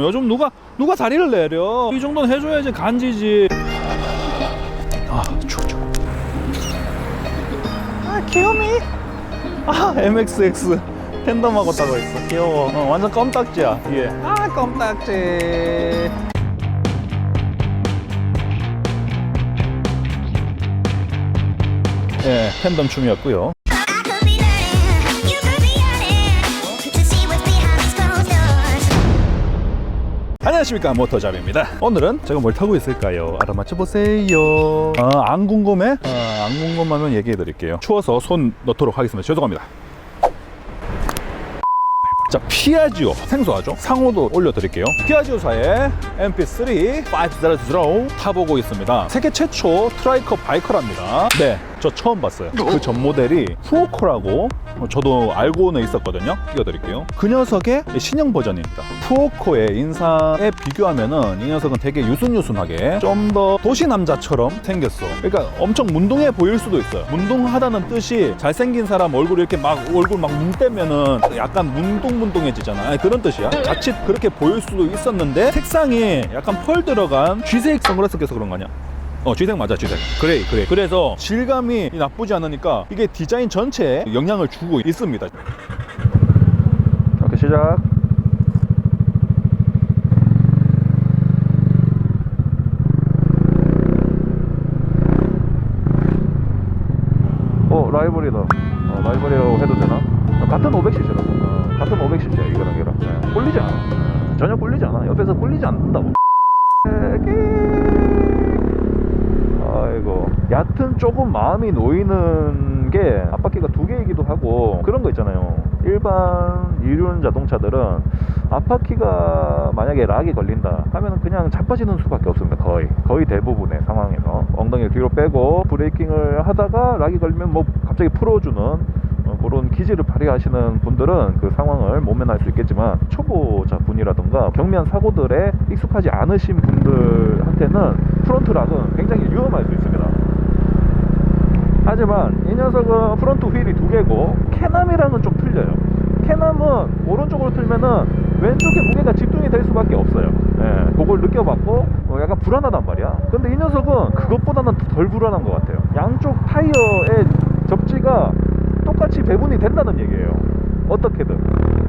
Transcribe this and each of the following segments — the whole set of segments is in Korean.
요즘 누가 누가 다리를 내려? 이 정도는 해줘야지 간지지. 아 추워 추워. 아 귀요미. 아 MXX 텐덤하고 타고 있어. 귀여워. 어, 완전 껌딱지야 뒤에 아 껌딱지. 예 텐덤 춤이었고요 안녕하십니까 모터잡입니다. 오늘은 제가 뭘 타고 있을까요? 알아맞혀 보세요. 아, 안 궁금해? 아, 안 궁금하면 얘기해 드릴게요. 추워서 손 넣도록 하겠습니다. 죄송합니다. 자 피아지오 생소하죠? 상호도 올려드릴게요. 피아지오사의 MP3 500 타보고 있습니다. 세계 최초 트라이커 바이커랍니다. 네 저 처음 봤어요. 그 전 모델이 푸오코라고 어, 저도 알고는 있었거든요. 띄워드릴게요. 그 녀석의 신형 버전입니다. 푸오코의 인상에 비교하면은 이 녀석은 되게 유순유순하게 좀 더 도시 남자처럼 생겼어. 그러니까 엄청 문동해 보일 수도 있어요. 문동하다는 뜻이 잘생긴 사람 얼굴 이렇게 막 얼굴 막 뭉떼면은 약간 문동문동해지잖아. 아니, 그런 뜻이야. 자칫 그렇게 보일 수도 있었는데 색상이 약간 펄 들어간 쥐색 선글라스 껴서 그런 거 아니야? 어, 쥐색 맞아, 쥐색. 그래, 그래. 그래서 질감이 나쁘지 않으니까 이게 디자인 전체에 영향을 주고 있습니다. 오케이, 시작. 어, 라이벌이다. 어, 라이벌이라고 해도 되나? 어, 같은 500cc라고. 어, 같은 500cc야, 이거랑 이거랑. 네. 꿀리지 않아. 네. 전혀 꿀리지 않아. 옆에서 꿀리지 않는다고. 아이고. 얕은 조금 마음이 놓이는 게 앞바퀴가 두 개이기도 하고 그런 거 있잖아요. 일반 이륜 자동차들은 앞바퀴가 만약에 락이 걸린다 하면 그냥 자빠지는 수밖에 없습니다 거의. 거의 대부분의 상황에서. 엉덩이를 뒤로 빼고 브레이킹을 하다가 락이 걸리면 뭐 갑자기 풀어주는 어, 그런 기질을 발휘하시는 분들은 그 상황을 모면할 수 있겠지만 초보자 분이라든가 경미한 사고들에 익숙하지 않으신 분들한테는 프론트 락은 굉장히 위험할 수 있습니다. 하지만 이 녀석은 프론트 휠이 두 개고 캐남이랑은 좀 틀려요. 캐남은 오른쪽으로 틀면은 왼쪽에 무게가 집중이 될 수밖에 없어요. 예, 그걸 느껴봤고 어, 약간 불안하단 말이야. 근데 이 녀석은 그것보다는 덜 불안한 것 같아요. 양쪽 타이어의 접지가 똑같이 배분이 된다는 얘기예요. 어떻게든.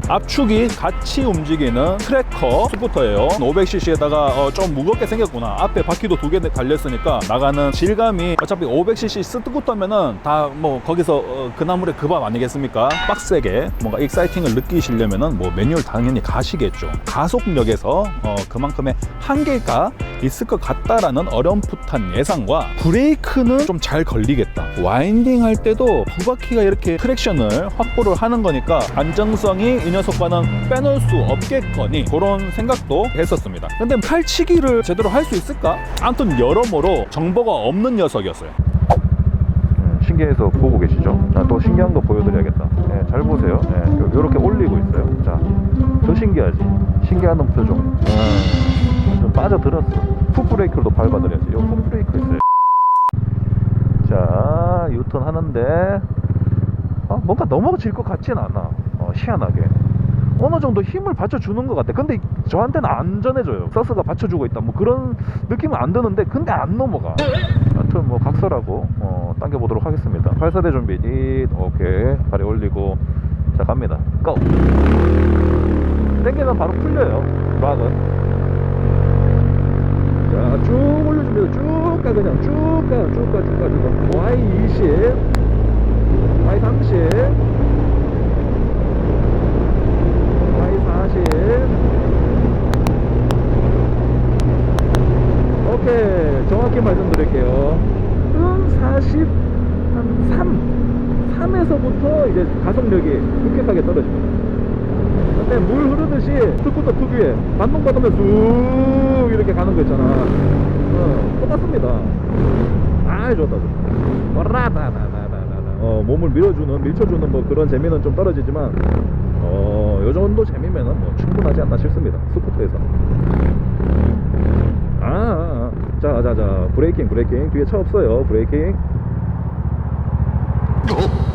압축이 같이 움직이는 트래커 스쿠터예요. 500cc에다가 어, 좀 무겁게 생겼구나. 앞에 바퀴도 두 개 달렸으니까 나가는 질감이 어차피 500cc 스쿠터면은 다 뭐 거기서 어, 그 나물의 그 밥 아니겠습니까? 빡세게 뭔가 익사이팅을 느끼시려면은 뭐 매뉴얼 당연히 가시겠죠. 가속력에서 어, 그만큼의 한계가 있을 것 같다라는 어렴풋한 예상과 브레이크는 좀 잘 걸리겠다. 와인딩 할 때도 두 바퀴가 이렇게 트랙션을 확보를 하는 거니까 안정성이 이 녀석과는 빼놓을 수 없겠거니 그런 생각도 했었습니다. 근데 팔치기를 제대로 할 수 있을까? 아무튼 여러모로 정보가 없는 녀석이었어요. 음, 신기해서 보고 계시죠? 자, 또 신기한 거 보여드려야겠다. 네, 잘 보세요. 네, 요- 요렇게 올리고 있어요. 자, 더 신기하지? 신기하는 표정. 음, 좀 빠져들었어. 풋브레이크도 밟아드려야지. 요 풋브레이크 있어요. 자, 유턴 하는데, 아, 뭔가 넘어질 것 같진 않아. 어, 희한하게. 어느 정도 힘을 받쳐주는 것 같아. 근데 저한테는 안 전해져요. 서스가 받쳐주고 있다. 뭐 그런 느낌은 안 드는데, 근데 안 넘어가. 하여튼 뭐 각설하고 어, 당겨보도록 하겠습니다. 발사대 준비. 닛. 오케이. 다리 올리고. 자, 갑니다. 고! 당기면 바로 풀려요. 락은. 자, 쭉 올려줍니다. 쭉 가, 그냥 쭉 가, 쭉 가, 쭉 가, 쭉 가. Y20, Y30, 정확히 말씀드릴게요. 음, 40, 한 3. 3에서부터 이제 가속력이 급격하게 떨어집니다. 근데 물 흐르듯이 스쿠터 특유의 반동 받으면 쑥 이렇게 가는 거 있잖아. 어, 똑같습니다. 아, 좋다, 좋다. 어, 몸을 밀어주는, 밀쳐주는 뭐 그런 재미는 좀 떨어지지만, 어, 요 정도 재미면은 뭐 충분하지 않나 싶습니다. 스쿠터에서. 아. 자, 자, 자. 브레이킹, 브레이킹. 뒤에 차 없어요. 브레이킹.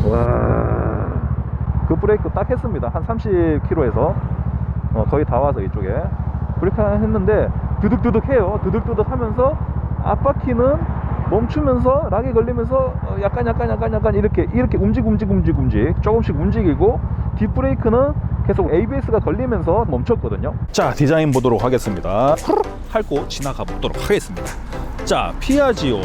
와. 그 브레이크 딱 했습니다. 한 30km에서 어, 거의 다 와서 이쪽에 브레이크 했는데 드득드득 해요. 드득드득 하면서 앞바퀴는 멈추면서 락에 걸리면서 어, 약간 약간 약간 약간 이렇게 이렇게 움직 움직 움직 움직 조금씩 움직이고 뒷브레이크는 계속 ABS가 걸리면서 멈췄거든요. 자 디자인 보도록 하겠습니다. 핥고 지나가 보도록 하겠습니다. 자 피아지오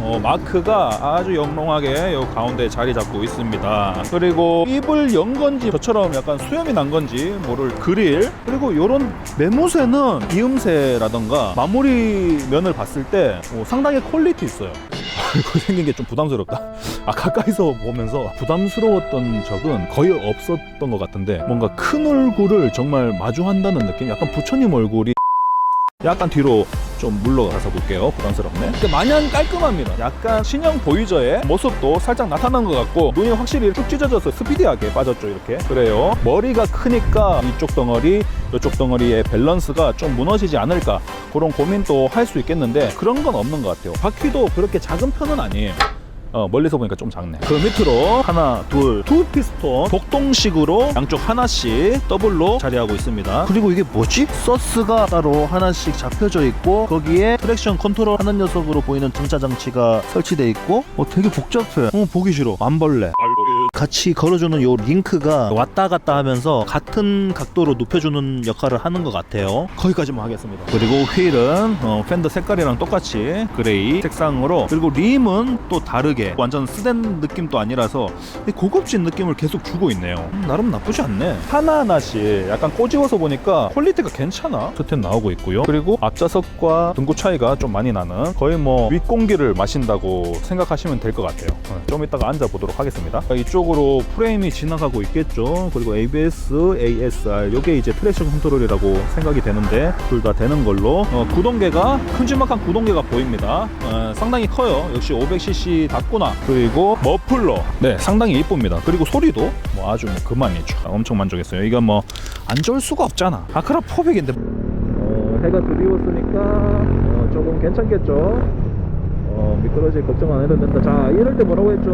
어, 마크가 아주 영롱하게 요 가운데 자리 잡고 있습니다. 그리고 입을 연 건지 저처럼 약간 수염이 난 건지 모를 그릴 그리고 요런 매무새는 이음새라던가 마무리 면을 봤을 때 어, 상당히 퀄리티 있어요. 이거 생긴 게 좀 부담스럽다. 아 가까이서 보면서 부담스러웠던 적은 거의 없었던 것 같은데 뭔가 큰 얼굴을 정말 마주한다는 느낌. 약간 부처님 얼굴이 약간 뒤로 좀 물러가서 볼게요. 부담스럽네. 근데 마냥 깔끔합니다. 약간 신형 보이저의 모습도 살짝 나타난 것 같고 눈이 확실히 쭉 찢어져서 스피디하게 빠졌죠. 이렇게. 그래요. 머리가 크니까 이쪽 덩어리, 이쪽 덩어리의 밸런스가 좀 무너지지 않을까 그런 고민도 할 수 있겠는데 그런 건 없는 것 같아요. 바퀴도 그렇게 작은 편은 아니에요. 어, 멀리서 보니까 좀 작네. 그 밑으로 하나, 둘, 투 피스톤 독동식으로 양쪽 하나씩 더블로 자리하고 있습니다. 그리고 이게 뭐지? 서스가 따로 하나씩 잡혀져 있고 거기에 트랙션 컨트롤 하는 녀석으로 보이는 정차 장치가 설치돼 있고 어, 되게 복잡해. 어, 보기 싫어. 만벌레. 같이 걸어주는 요 링크가 왔다 갔다 하면서 같은 각도로 눕혀주는 역할을 하는 것 같아요. 거기까지만 하겠습니다. 그리고 휠은 어, 팬더 색깔이랑 똑같이 그레이 색상으로 그리고 림은 또 다르게 완전 스댄 느낌도 아니라서 고급진 느낌을 계속 주고 있네요. 음, 나름 나쁘지 않네. 하나하나씩 약간 꼬집어서 보니까 퀄리티가 괜찮아. 스텐 나오고 있고요. 그리고 앞좌석과 등고 차이가 좀 많이 나는 거의 뭐 윗공기를 마신다고 생각하시면 될 것 같아요. 어, 좀 이따가 앉아 보도록 하겠습니다. 이쪽 으로 프레임이 지나가고 있겠죠. 그리고 ABS, ASR 요게 이제 트랙션 컨트롤이라고 생각이 되는데 둘 다 되는 걸로 어, 구동계가 큼지막한 구동계가 보입니다. 어, 상당히 커요. 역시 500cc 답구나. 그리고 머플러 네 상당히 이쁩니다. 그리고 소리도 뭐 아주 뭐 그만이죠. 엄청 만족했어요. 이건 뭐안 좋을 수가 없잖아. 아크라 400인데 어, 해가 드리웠으니까 어, 조금 괜찮겠죠. 어, 미끄러질 걱정 안 해도 된다. 자, 이럴 때 뭐라고 했죠?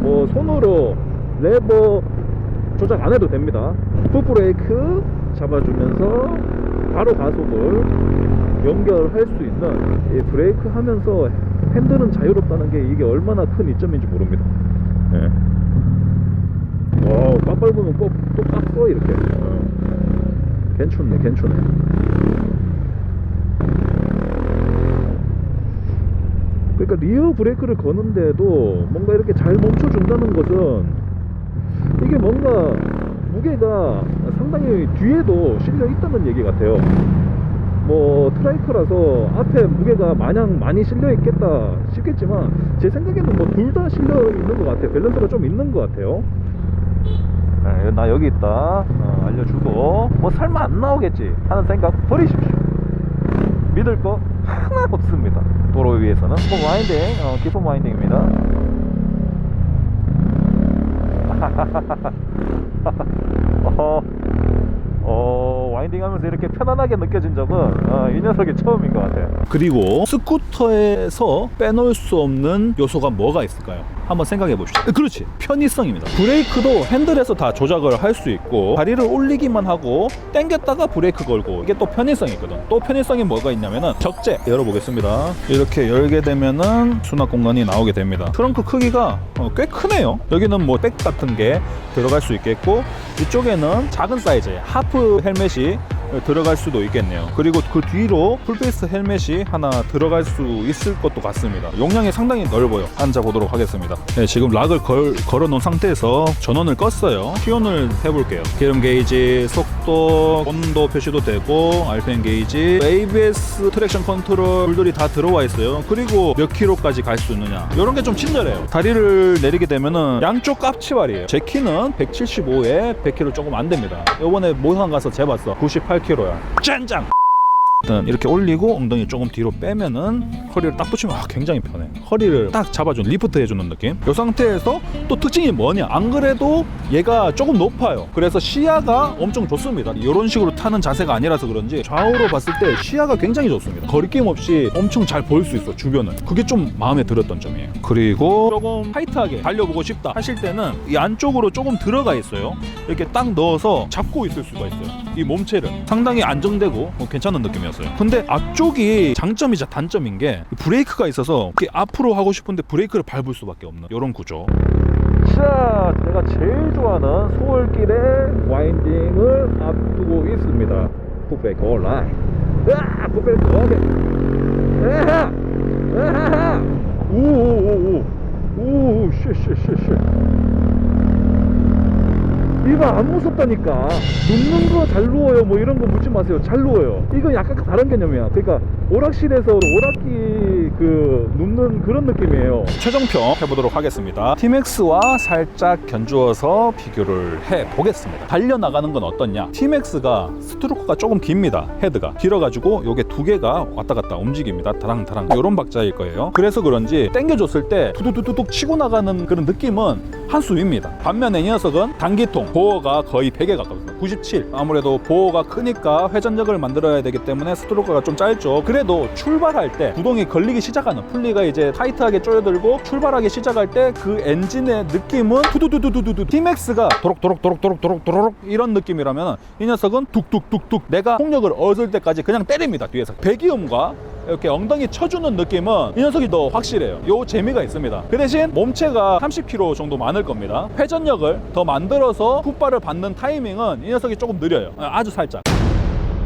뭐 손으로 레버 조작 안 해도 됩니다. 풋브레이크 잡아주면서 바로 가속을 연결할 수 있는 이 브레이크 하면서 핸들은 자유롭다는 게 이게 얼마나 큰 이점인지 모릅니다. 예. 어, 빡 밟으면 꼭또빡 써 이렇게. 어. 괜찮네, 괜찮네. 그러니까 리어 브레이크를 거는데도 뭔가 이렇게 잘 멈춰준다는 것은 이게 뭔가 무게가 상당히 뒤에도 실려 있다는 얘기 같아요. 뭐 트라이커라서 앞에 무게가 마냥 많이 실려 있겠다 싶겠지만 제 생각에는 뭐 둘 다 실려 있는 것 같아요. 밸런스가 좀 있는 것 같아요. 네, 나 여기 있다 어, 알려주고 뭐 설마 안 나오겠지 하는 생각 버리십시오. 믿을 거 하나 없습니다. 도로 위에서는 기본 와인딩, 어, 기본 와인딩입니다. 어, 어, 와인딩 하면서 이렇게 편안하게 느껴진 적은 어, 이 녀석이 처음인 것 같아요. 그리고 스쿠터에서 빼놓을 수 없는 요소가 뭐가 있을까요? 한번 생각해 봅시다. 그렇지. 편의성입니다. 브레이크도 핸들에서 다 조작을 할 수 있고 다리를 올리기만 하고 당겼다가 브레이크 걸고 이게 또 편의성이 있거든. 또 편의성이 뭐가 있냐면은 적재 열어보겠습니다. 이렇게 열게 되면은 수납 공간이 나오게 됩니다. 트렁크 크기가 어, 꽤 크네요. 여기는 뭐 백 같은 게 들어갈 수 있겠고 이쪽에는 작은 사이즈의 하프 헬멧이 들어갈 수도 있겠네요. 그리고 그 뒤로 풀페이스 헬멧이 하나 들어갈 수 있을 것도 같습니다. 용량이 상당히 넓어요. 앉아 보도록 하겠습니다. 네, 지금 락을 걸, 걸어 놓은 상태에서 전원을 껐어요. 티온을 해볼게요. 기름 게이지, 속도, 온도 표시도 되고, RPM 게이지, ABS 트랙션 컨트롤들이 다 들어와 있어요. 그리고 몇 킬로까지 갈 수 있느냐. 이런 게 좀 친절해요. 다리를 내리게 되면은 양쪽 깝치발이에요. 제 키는 175에 100kg 조금 안 됩니다. 요번에 모상 가서 재봤어. 98kg야. 짠짱! 이렇게 올리고 엉덩이 조금 뒤로 빼면은 허리를 딱 붙이면 아, 굉장히 편해. 허리를 딱 잡아준 리프트 해주는 느낌. 이 상태에서 또 특징이 뭐냐? 안 그래도 얘가 조금 높아요. 그래서 시야가 엄청 좋습니다. 이런 식으로 타는 자세가 아니라서 그런지 좌우로 봤을 때 시야가 굉장히 좋습니다. 거리낌 없이 엄청 잘볼수 있어 주변을. 그게 좀 마음에 들었던 점이에요. 그리고 조금 타이트하게 달려보고 싶다 하실 때는 이 안쪽으로 조금 들어가 있어요. 이렇게 딱 넣어서 잡고 있을 수가 있어요. 이 몸체를 상당히 안정되고 뭐 괜찮은 느낌이었어요. 근데 앞쪽이 장점이자 단점인 게 브레이크가 있어서 이렇게 앞으로 하고 싶은데 브레이크를 밟을 수밖에 없는 이런 구조. 자, 제가 제일 좋아하는 소월길의 와인딩을 앞두고 있습니다. 풋브레이크 온라인. 으아! 풋브레이크 오케이. 에하! 에하하! 오오오오. 오, 쉣쉣쉣쉣. 이거 안 무섭다니까. 눕는 거 잘 누워요. 뭐 이런 거 묻지 마세요. 잘 누워요. 이건 약간 다른 개념이야. 그러니까 오락실에서 오락기 그 눕는 그런 느낌이에요. 최종평 해보도록 하겠습니다. 티맥스와 살짝 견주어서 비교를 해보겠습니다. 달려나가는 건 어떻냐? 티맥스가 스트로크가 조금 깁니다 헤드가. 길어가지고 요게 두 개가 왔다 갔다 움직입니다. 다랑다랑. 요런 박자일 거예요. 그래서 그런지 당겨줬을 때 두두두둑 치고 나가는 그런 느낌은 한 수입니다. 반면에 이 녀석은 단기통. 보어가 거의 100에 가깝습니다 97 아무래도 보어가 크니까 회전력을 만들어야 되기 때문에 스트로크가 좀 짧죠. 그래도 출발할 때 구동이 걸리기 시작하는 풀리가 이제 타이트하게 쪼여들고 출발하기 시작할 때 그 엔진의 느낌은 두두두두두두 티맥스가 도록도록도록도록도록 이런 느낌이라면 이 녀석은 뚝뚝뚝뚝 내가 폭력을 얻을 때까지 그냥 때립니다 뒤에서 배기음과 이렇게 엉덩이 쳐주는 느낌은 이 녀석이 더 확실해요. 요 재미가 있습니다. 그 대신 몸체가 30kg 정도 많을 겁니다. 회전력을 더 만들어서 풋발을 받는 타이밍은 이 녀석이 조금 느려요. 아주 살짝.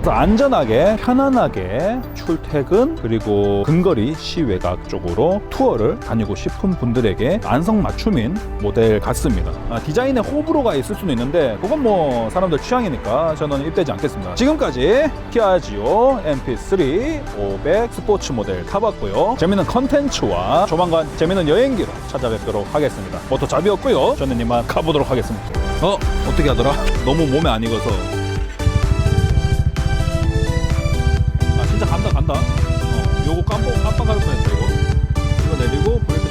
안전하게 편안하게 출퇴근 그리고 근거리 시외곽 쪽으로 투어를 다니고 싶은 분들에게 안성 맞춤인 모델 같습니다. 아, 디자인에 호불호가 있을 수는 있는데 그건 뭐 사람들 취향이니까 저는 입대지 않겠습니다. 지금까지 피아지오 MP3 500 스포츠 모델 타봤고요. 재밌는 컨텐츠와 조만간 재밌는 여행기로 찾아뵙도록 하겠습니다. 모토 잡이었고요. 저는 이만 가보도록 하겠습니다. 어? 어떻게 하더라? 너무 몸에 안 익어서 간다 간다. 어 요거 깜빡 깜빡할 뻔했다 이거. 이거 내리고 브레이크